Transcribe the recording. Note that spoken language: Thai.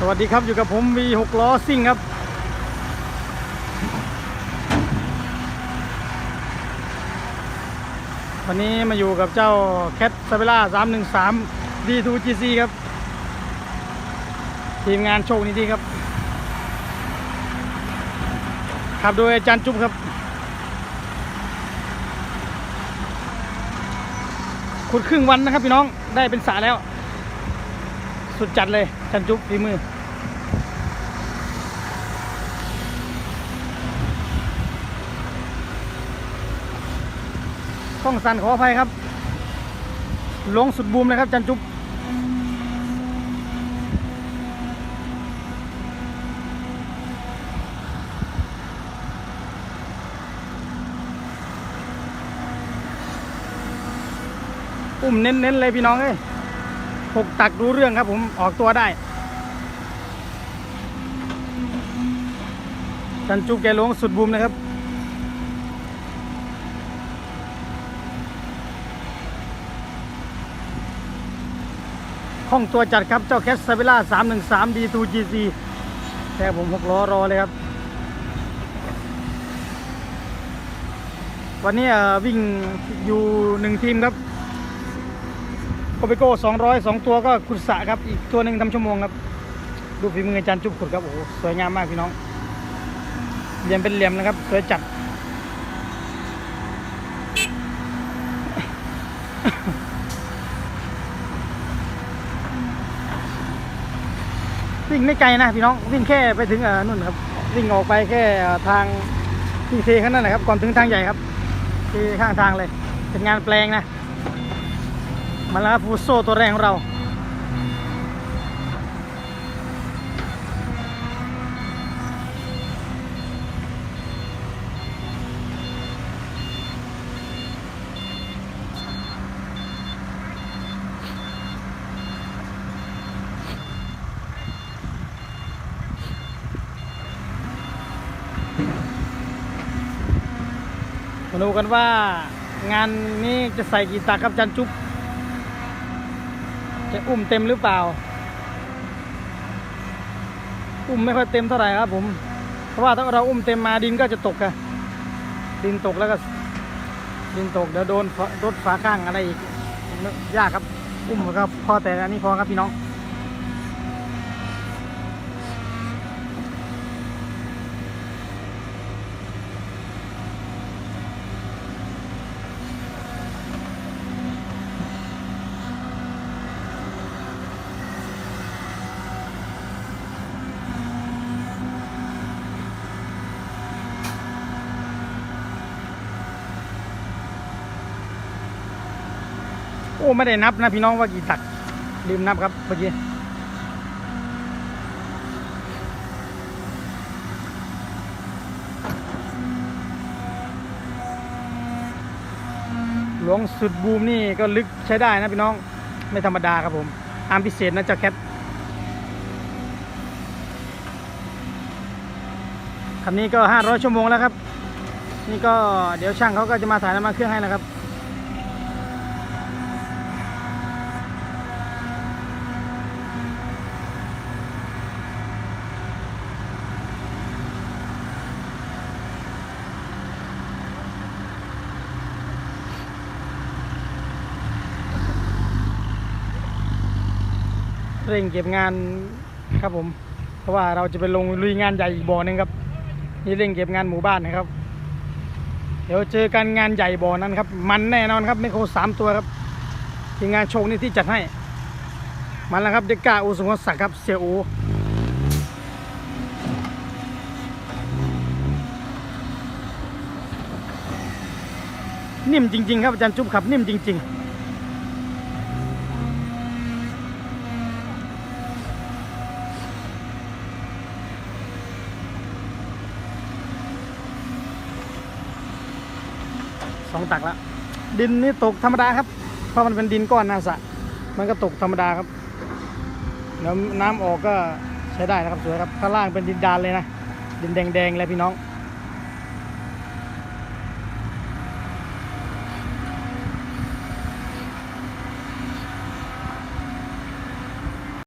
สวัสดีครับอยู่กับผม V6 ล้อซิ่งครับ วันนี้มาอยู่กับเจ้าแคทซาเ e ล่า313 D2GC ครับ ทีมงานโชคนี้ดีครับ ขับโดยอาจารย์จุ๊บครับ ขุดครึ่งวันนะครับพี่น้องได้เป็นสระแล้ว สุดจัดเลยจันจุ๊บฝีมือข้องสั่นขออภัยครับ ลงสุดบูมเลยครับจันจุ๊บอุ้มเน้นๆเลยพี่น้องเอ้ย หกตักรู้เรื่องครับผมออกตัวได้อาจันจุ๊บแกลงสุดบูมเลยครับห้องตัวจัดครับเจ้าแคสซาเวล่า313 D2GC แค่ผมหกล้อรอเลยครับ วันนี้วิ่งอยู่หนึ่งทีมครับ โคเปโก้200 2ตัวก็ขุดสะครับ อีกตัวหนึ่งทำชั่วโมงครับ ดูฝีมืออาจารย์จุ๊บขุดครับ โอ้โห สวยงามมากพี่น้อง เหลี่ยมเป็นเหลี่ยมนะครับ สวยจัด วิ่งไม่ไกลนะพี่น้อง วิ่งแค่ไปถึงเออนู่นครับ วิ่งออกไปแค่ทางที่เทข้างนั้นนะครับ ก่อนถึงทางใหญ่ครับที่ข้างทางเลย เป็นงานแปลงนะ มาแล้วครับฟูโซตัวแรงของเรา มาดูกันว่างานนี้จะใส่กี่ตักครับจันจุ๊บ จะอุ้มเต็มหรือเปล่า อุ้มไม่ค่อยเต็มเท่าไหร่ครับ ผม เพราะว่าถ้าเราอุ้มเต็มมาดินก็จะตกอะดินตกแล้วก็ดินตกเดี๋ยวโดนรถฝาข้างอะไรอีกยากครับ อุ้มครับพอแต่อันนี้พอครับพี่น้อง อ้ไม่ได้นับนะพี่น้องว่ากี่ตักลืมนับครับเมื่อกี้หลวงสุดบูมนี่ก็ลึกใช้ได้นะพี่น้องไม่ธรรมดาครับผมอามพิเศษนะเจ้าแคทคันนี้ก็ 500 ชั่วโมงแล้วครับ นี่ก็เดี๋ยวช่างเขาก็จะมาถ่ายน้ำมันเครื่องให้นะครับ เร่งเก็บงานครับผม เพราะว่าเราจะไปลงลุยงานใหญ่อีกบ่อหนึงครับ นี่เร่งเก็บงานหมู่บ้านนะครับ เดี๋ยวเจอกันงานใหญ่บ่อนั้นครับ มันแน่นอนครับไม่โคสามตัวครับทีมงานโชว์นี่ที่จัดให้ มันแล้วครับเด็กกาอูสุงศักดิ์ครับเสียอูนิ่มจริง ๆ ครับอาจารย์จุ๊บครับนิ่มจริง ๆ สองตักแล้วดินนี่ตกธรรมดาครับ เพราะมันเป็นดินก้อนหนาสระมันก็ตกธรรมดาครับแล้วน้ำออกก็ใช้ได้นะครับสวยครับข้างล่างเป็นดินดานเลยนะดินแดงๆเลยพี่น้อง